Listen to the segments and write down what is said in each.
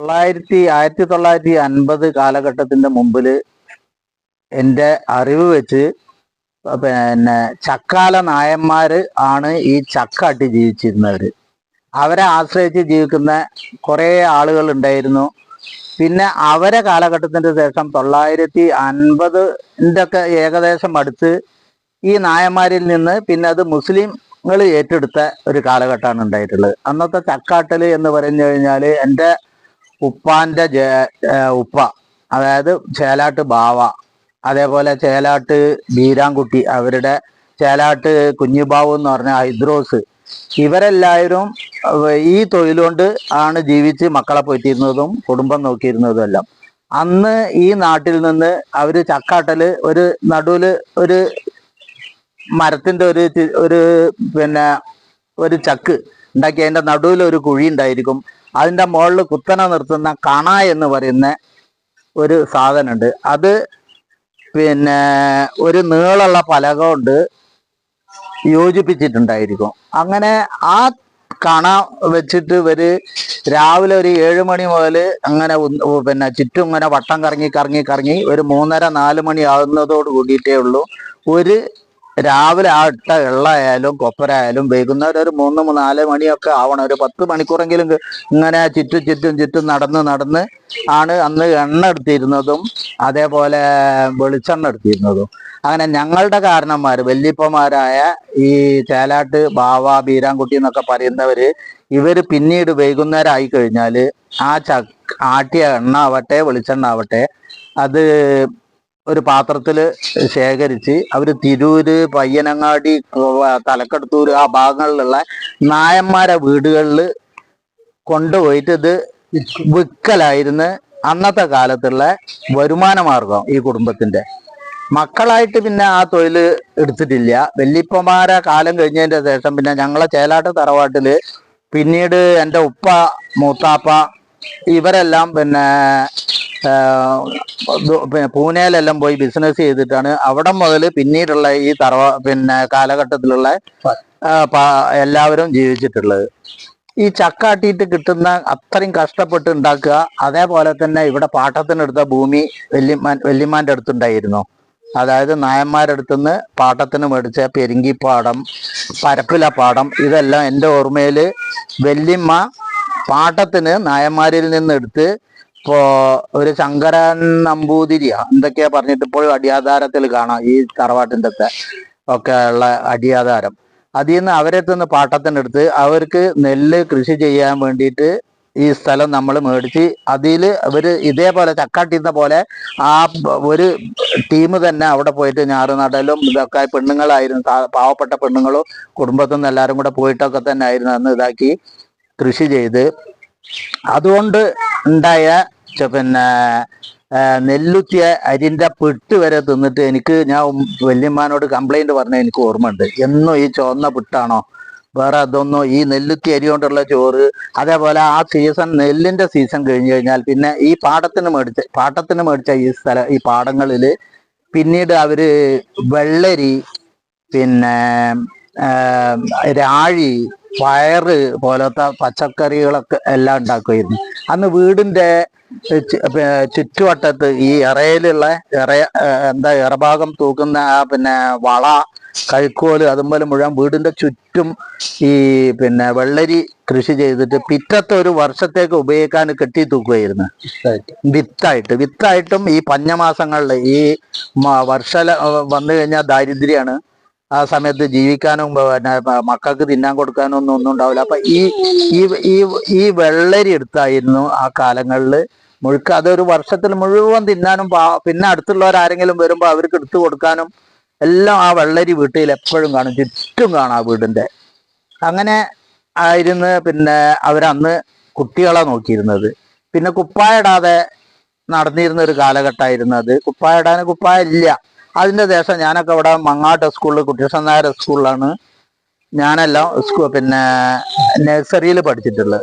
തൊള്ളായിരത്തി ആയിരത്തി തൊള്ളായിരത്തി അൻപത് കാലഘട്ടത്തിന്റെ മുമ്പിൽ എന്റെ അറിവ് വെച്ച് പിന്നെ ചക്കാല നായന്മാര് ആണ് ഈ ചക്ക അട്ടി ജീവിച്ചിരുന്നവര് അവരെ ആശ്രയിച്ച് ജീവിക്കുന്ന കുറേ ആളുകൾ ഉണ്ടായിരുന്നു. പിന്നെ അവരെ കാലഘട്ടത്തിന്റെ ശേഷം തൊള്ളായിരത്തി അൻപതിന്റെ ഒക്കെ ഏകദേശം അടുത്ത് ഈ നായന്മാരിൽ നിന്ന് പിന്നെ അത് മുസ്ലിം ഏറ്റെടുത്ത ഒരു കാലഘട്ടമാണ് ഉണ്ടായിട്ടുള്ളത്. അന്നത്തെ ചക്കാട്ടൽ എന്ന് പറഞ്ഞു കഴിഞ്ഞാൽ എന്റെ ഉപ്പാന്റെ ഉപ്പ അതായത് ചേലാട്ട് ബാവ അതേപോലെ ചേലാട്ട് ബീരാൻകുട്ടി അവരുടെ ചേലാട്ട് കുഞ്ഞുബാവു എന്ന് പറഞ്ഞ ഹൈദ്രോസ് ഇവരെല്ലാവരും ഈ തൊഴിലുകൊണ്ട് ആണ് ജീവിച്ച് മക്കളെ പോറ്റിയിരുന്നതും കുടുംബം നോക്കിയിരുന്നതും എല്ലാം. അന്ന് ഈ നാട്ടിൽ നിന്ന് അവർ ചക്കാട്ടൽ ഒരു നടുവിൽ ഒരു മരത്തിന്റെ ഒരു ഒരു പിന്നെ ഒരു ചക്ക് ഉണ്ടാക്കി അതിന്റെ നടുവിൽ ഒരു കുഴി ഉണ്ടായിരിക്കും. അതിന്റെ മുകളിൽ കുത്തന നിർത്തുന്ന കണ എന്ന് പറയുന്ന ഒരു സാധനമുണ്ട്. അത് പിന്നെ ഒരു നീളമുള്ള പലക കൊണ്ട് യോജിപ്പിച്ചിട്ടുണ്ടായിരിക്കും. അങ്ങനെ ആ കണ വെച്ചിട്ട് ഇവർ രാവിലെ ഒരു ഏഴ് മണി മുതൽ അങ്ങനെ പിന്നെ ചുറ്റും ഇങ്ങനെ വട്ടം കറങ്ങി കറങ്ങി കറങ്ങി ഒരു മൂന്നര നാല് മണി ആകുന്നതോട് കൂടിയിട്ടേ ഉള്ളൂ. ഒരു രാവിലെ ആ ഇട്ട എള്ളയായാലും കൊപ്പരായാലും വൈകുന്നേരം ഒരു മൂന്ന് നാല് മണിയൊക്കെ ആവണം. ഒരു പത്ത് മണിക്കൂറെങ്കിലും ഇങ്ങനെ ചുറ്റും ചുറ്റും ചുറ്റും നടന്ന് നടന്ന് ആണ് അന്ന് എണ്ണ എടുത്തിരുന്നതും അതേപോലെ വെളിച്ചെണ്ണ എടുത്തിരുന്നതും. അങ്ങനെ ഞങ്ങളുടെ കാരണന്മാർ വല്യപ്പന്മാരായ ഈ ചേലാട്ട് ബാവ ബീരാൻകുട്ടി എന്നൊക്കെ പറയുന്നവര് ഇവർ പിന്നീട് വൈകുന്നേരം ആയി കഴിഞ്ഞാൽ ആ ചക്ക് ആട്ടിയ എണ്ണ ആവട്ടെ വെളിച്ചെണ്ണ ആവട്ടെ അത് ഒരു പാത്രത്തിൽ ശേഖരിച്ച് അവർ തിരൂര് പയ്യനങ്ങാടി തലക്കടത്തൂർ ആ ഭാഗങ്ങളിലുള്ള നായന്മാരെ വീടുകളിൽ കൊണ്ടുപോയിട്ട് ഇത് വിൽക്കലായിരുന്നു അന്നത്തെ കാലത്തുള്ള വരുമാന മാർഗം ഈ കുടുംബത്തിന്റെ. മക്കളായിട്ട് പിന്നെ ആ തൊഴിൽ എടുത്തിട്ടില്ല. വല്യപ്പന്മാരെ കാലം കഴിഞ്ഞതിന്റെ ശേഷം പിന്നെ ഞങ്ങളെ ചേലാട്ട് തറവാട്ടിൽ പിന്നീട് എന്റെ ഉപ്പ മൂത്താപ്പ ഇവരെല്ലാം പിന്നെ പിന്നെ പൂനെയിലെല്ലാം പോയി ബിസിനസ് ചെയ്തിട്ടാണ്. അവിടെ മുതൽ പിന്നീടുള്ള ഈ തറവ പിന്നെ കാലഘട്ടത്തിലുള്ള എല്ലാവരും ജീവിച്ചിട്ടുള്ളത്. ഈ ചക്കാട്ടിയിട്ട് കിട്ടുന്ന അത്രയും കഷ്ടപ്പെട്ട് ഉണ്ടാക്കുക അതേപോലെ തന്നെ ഇവിടെ പാട്ടത്തിനെടുത്ത ഭൂമി വല്യമാൻ വല്യമാന്റെ അടുത്തുണ്ടായിരുന്നു. അതായത് നായന്മാരുടെ അടുത്തുനിന്ന് പാട്ടത്തിന് മേടിച്ച പെരുങ്കിപ്പാടം പരപ്പില പാടം ഇതെല്ലാം എന്റെ ഓർമ്മയിൽ വെല്ലിമ്മ പാട്ടത്തിന് നായന്മാരിൽ നിന്ന് എടുത്ത് ഇപ്പോ ഒരു ശങ്കരൻ നമ്പൂതിരിയാ. എന്തൊക്കെയാ പറഞ്ഞിട്ട് ഇപ്പോഴും അടിയാധാരത്തിൽ കാണാം ഈ തറവാട്ടിന്റെ ഒക്കെ ഉള്ള അടിയാധാരം. അതിൽ നിന്ന് അവരെ അവരെത്തുന്ന പാട്ടത്തിനെടുത്ത് അവർക്ക് നെല്ല് കൃഷി ചെയ്യാൻ വേണ്ടിയിട്ട് ഈ സ്ഥലം നമ്മൾ മേടിച്ച് അതിൽ അവർ ഇതേപോലെ ചക്കാട്ടിന്ന പോലെ ആ ഒരു ടീം തന്നെ അവിടെ പോയിട്ട് ഞാറ് നടലും ഇതൊക്കെ പെണ്ണുങ്ങളായിരുന്നു. പാവപ്പെട്ട പെണ്ണുങ്ങളും കുടുംബത്തിൽ നിന്ന് എല്ലാവരും കൂടെ പോയിട്ടൊക്കെ തന്നെ ആയിരുന്നു അന്ന് ഇതാക്കി കൃഷി ചെയ്ത്. അതുകൊണ്ട് ഉണ്ടായ പിന്നെ നെല്ലുത്തിയ അരിന്റെ പിട്ട് വരെ തിന്നിട്ട് എനിക്ക് ഞാൻ വല്യമ്മാനോട് കംപ്ലൈന്റ് പറഞ്ഞ എനിക്ക് ഓർമ്മയുണ്ട്. എന്നും ഈ ചുവന്ന പിട്ടാണോ? വേറെ അതൊന്നും ഈ നെല്ലുത്തി അരി കൊണ്ടുള്ള ചോറ് അതേപോലെ ആ സീസൺ നെല്ലിന്റെ സീസൺ കഴിഞ്ഞു കഴിഞ്ഞാൽ പിന്നെ ഈ പാടത്തിന് മേടിച്ച പാട്ടത്തിന് മേടിച്ച ഈ സ്ഥല ഈ പാടങ്ങളിൽ പിന്നീട് അവർ വെള്ളരി പിന്നെ രാഴി പയറ് പോലത്തെ പച്ചക്കറികളൊക്കെ എല്ലാം ഉണ്ടാക്കുമായിരുന്നു. അന്ന് വീടിന്റെ ചുറ്റുവട്ടത്ത് ഈ ഇറയിലുള്ള ഇറ എന്താ ഇറഭാഗം തൂക്കുന്ന ആ പിന്നെ വള കൈക്കോൽ അതുപോലെ മുഴുവൻ വീടിന്റെ ചുറ്റും ഈ പിന്നെ വെള്ളരി കൃഷി ചെയ്തിട്ട് പിറ്റത്തെ ഒരു വർഷത്തേക്ക് ഉപയോഗിക്കാൻ കെട്ടി തൂക്കുമായിരുന്നു. വിത്തായിട്ട്. വിത്തായിട്ടും ഈ പഞ്ഞമാസങ്ങളിൽ ഈ വർഷ വർഷല വന്നു കഴിഞ്ഞാൽ ദാരിദ്ര്യമാണ്. ആ സമയത്ത് ജീവിക്കാനും പിന്നെ മക്കൾക്ക് തിന്നാൻ കൊടുക്കാനും ഒന്നും ഒന്നും ഉണ്ടാവില്ല. അപ്പൊ ഈ ഈ ഈ വെള്ളരി എടുത്തായിരുന്നു ആ കാലങ്ങളിൽ മുഴുക്ക അതൊരു വർഷത്തിൽ മുഴുവൻ തിന്നാനും പിന്നെ അടുത്തുള്ളവർ ആരെങ്കിലും വരുമ്പോൾ അവർക്ക് എടുത്തു കൊടുക്കാനും എല്ലാം ആ വെള്ളരി വീട്ടിൽ എപ്പോഴും കാണും. ചുറ്റും കാണാം വീടിന്റെ. അങ്ങനെ ആയിരുന്നു പിന്നെ അവരന്ന് കുട്ടികളെ നോക്കിയിരുന്നത്. പിന്നെ കുപ്പായ ഇടാതെ നടന്നിരുന്ന ഒരു കാലഘട്ടമായിരുന്നു അത്. കുപ്പായ ഇടാൻ കുപ്പായ ഇല്ല. അതിന്റെ ശേഷം ഞാനൊക്കെ ഇവിടെ മങ്ങാട്ട് സ്കൂളിൽ കുട്ടികൃഷ്ണൻ നായർ സ്കൂളിലാണ്. ഞാനെല്ലാം സ്കൂ പിന്നെ നഴ്സറിയിൽ പഠിച്ചിട്ടുള്ളത്.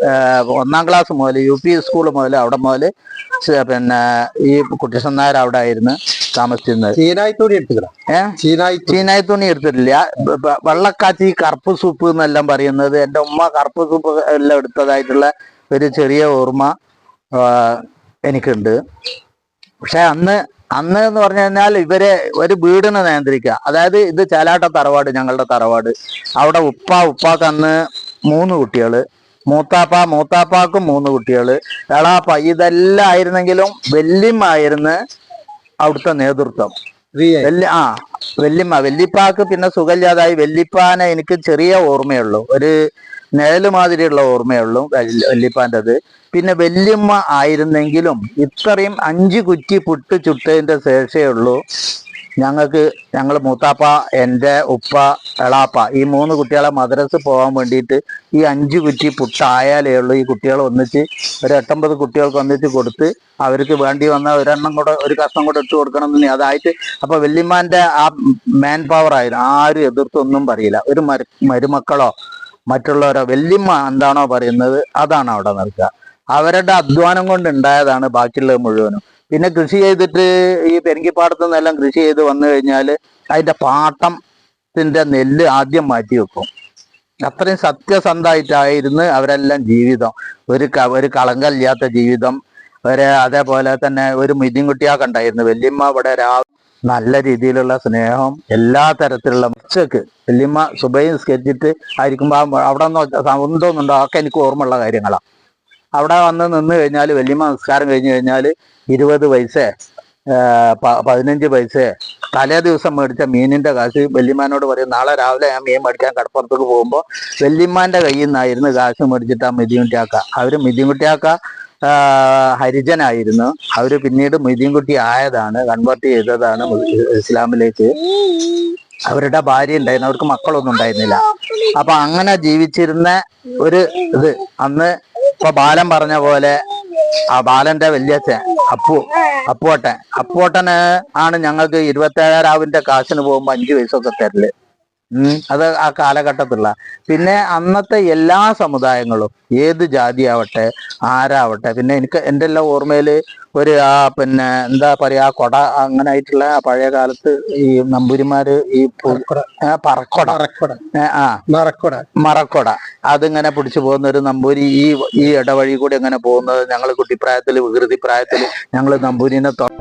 ഒന്നാം ക്ലാസ് മുതൽ യു പി സ്കൂൾ മുതൽ അവിടെ മുതൽ പിന്നെ ഈ കുട്ടികൃഷ്ണൻ നായർ അവിടെ ആയിരുന്നു താമസിച്ചിരുന്നത്. ചീനായിത്തോടി എടുത്തിട്ടില്ല ഏഹ് ചീനായി ചീനായി തുണി എടുത്തിട്ടില്ല വെള്ളക്കാച്ചി കറുപ്പ് സൂപ്പ് എന്നെല്ലാം പറയുന്നത് എന്റെ ഉമ്മ കറുപ്പ് സൂപ്പ് എല്ലാം എടുത്തതായിട്ടുള്ള ഒരു ചെറിയ ഓർമ്മ എനിക്കുണ്ട്. പക്ഷെ അന്ന് അന്ന് എന്ന് പറഞ്ഞു കഴിഞ്ഞാൽ ഇവരെ ഒരു വീടിനെ നിയന്ത്രിക്കുക. അതായത് ഇത് ചേലാട്ട തറവാട് ഞങ്ങളുടെ തറവാട്. അവിടെ ഉപ്പ ഉപ്പാക്ക് അന്ന് മൂന്ന് കുട്ടികൾ. മൂത്താപ്പ മൂത്താപ്പാക്കും മൂന്ന് കുട്ടികൾ. എളാപ്പ ഇതെല്ലാം ആയിരുന്നെങ്കിലും വല്യമ്മായിരുന്നു അവിടുത്തെ നേതൃത്വം. വല്യ ആ വല്യമ്മ. വല്യപ്പാക്ക് പിന്നെ സുഖമില്ലാതായി. വല്യപ്പാനെ എനിക്ക് ചെറിയ ഓർമ്മയുള്ളൂ. ഒരു നിഴൽ മാതിരിയുള്ള ഓർമ്മയുള്ളൂ വല്യ- വല്യപ്പാന്റെത്. പിന്നെ വല്യമ്മ ആയിരുന്നെങ്കിലും ഇത്രയും അഞ്ച് കുറ്റി പുട്ട് ചുട്ടതിന്റെ ശേഷയുള്ളൂ ഞങ്ങൾക്ക് ഞങ്ങൾ മൂത്താപ്പ എന്റെ ഉപ്പ എളാപ്പ ഈ മൂന്ന് കുട്ടികളെ മദ്രസ് പോകാൻ വേണ്ടിയിട്ട് ഈ അഞ്ച് കുറ്റി പുട്ടായാലേ ഉള്ളൂ ഈ കുട്ടികൾ ഒന്നിച്ച് ഒരു എട്ടൊമ്പത് കുട്ടികൾക്ക് ഒന്നിച്ച് കൊടുത്ത് അവർക്ക് വേണ്ടി വന്ന ഒരെണ്ണം കൂടെ ഒരു കഷ്ണം കൂടെ ഇട്ട് കൊടുക്കണം എന്ന് അതായിട്ട് അപ്പൊ വെല്ലിമാന്റെ ആ മാൻ പവർ ആയിരുന്നു. ആരും എതിർത്തൊന്നും പറയില്ല. ഒരു മരുമക്കളോ മറ്റുള്ളവരോ വല്യമ്മ എന്താണോ പറയുന്നത് അതാണ് അവിടെ നിൽക്കുക അവരുടെ അധ്വാനം കൊണ്ട് ഉണ്ടായതാണ് ബാക്കിയുള്ളത് മുഴുവനും. പിന്നെ കൃഷി ചെയ്തിട്ട് ഈ പെരുങ്കിപ്പാടത്തു നിന്നെല്ലാം കൃഷി ചെയ്ത് വന്നു കഴിഞ്ഞാൽ അതിന്റെ പാട്ടത്തിന്റെ നെല്ല് ആദ്യം മാറ്റി വെക്കും. അത്രയും സത്യസന്ധമായിട്ടായിരുന്നു അവരെല്ലാം ജീവിതം. ഒരു ക- ഒരു കളങ്കല്ലാത്ത ജീവിതം. ഒരു അതേപോലെ തന്നെ ഒരു മിതിൻകുട്ടിയാക്ക് ഉണ്ടായിരുന്നു വല്യമ്മ ഇവിടെ രാ നല്ല രീതിയിലുള്ള സ്നേഹം എല്ലാ തരത്തിലുള്ള ഉച്ചയ്ക്ക് വല്യമ്മ സുബൈ സ്കെച്ചിട്ട് ആയിരിക്കുമ്പോൾ അവിടെ നിന്ന് സൗന്തോന്നുണ്ടോ അതൊക്കെ എനിക്ക് ഓർമ്മയുള്ള കാര്യങ്ങളാണ് അവിടെ വന്ന് നിന്ന് കഴിഞ്ഞാൽ വല്യമ്മ നിസ്കാരം കഴിഞ്ഞ് കഴിഞ്ഞാൽ ഇരുപത് പൈസ പതിനഞ്ച് പൈസ. തലേ ദിവസം മേടിച്ച മീനിന്റെ കാശ് വെല്ലിമാനോട് പറയും നാളെ രാവിലെ ഞാൻ മീൻ മേടിക്കാൻ കടപ്പുറത്തേക്ക് പോകുമ്പോൾ വെല്ലിമാന്റെ കയ്യിൽ നിന്നായിരുന്നു കാശ് മേടിച്ചിട്ട് ആ മിതിൻകുട്ടിയാക്ക അവർ മിതിൻകുട്ടിയാക്ക ഹരിജനായിരുന്നു. അവർ പിന്നീട് മിതിൻകുട്ടി ആയതാണ് കൺവേർട്ട് ചെയ്തതാണ് ഇസ്ലാമിലേക്ക്. അവരുടെ ഭാര്യ ഉണ്ടായിരുന്നു അവർക്ക് മക്കളൊന്നും ഉണ്ടായിരുന്നില്ല. അപ്പൊ അങ്ങനെ ജീവിച്ചിരുന്ന ഒരു ഇത്. അന്ന് ഇപ്പൊ ബാലൻ പറഞ്ഞ പോലെ ആ ബാലന്റെ വല്യച്ഛൻ അപ്പു അപ്പുവട്ടൻ. അപ്പുവട്ടന് ആണ് ഞങ്ങൾക്ക് ഇരുപത്തേഴാവിന്റെ കാശിന് പോകുമ്പോ അഞ്ചു പൈസ ഒക്കെ തരൽ. അത് ആ കാലഘട്ടത്തിലുള്ള. പിന്നെ അന്നത്തെ എല്ലാ സമുദായങ്ങളും ഏത് ജാതിയാവട്ടെ ആരാവട്ടെ പിന്നെ എനിക്ക് എന്റെ എല്ലാം ഓർമ്മയിൽ ഒരു ആ പിന്നെ എന്താ പറയാ കൊട അങ്ങനെ ആയിട്ടുള്ള പഴയ കാലത്ത് ഈ നമ്പൂരിമാര് ഈ ആ, പറക്കൊട. ആ. മറക്കൊട. മറക്കൊട. അതിങ്ങനെ പിടിച്ചു പോകുന്ന ഒരു നമ്പൂരി ഈ ഈ ഇടവഴി കൂടി എങ്ങനെ പോകുന്നത് ഞങ്ങൾ കുട്ടിപ്രായത്തിൽ വികൃതി പ്രായത്തിൽ ഞങ്ങൾ നമ്പൂരിനെ തൊ-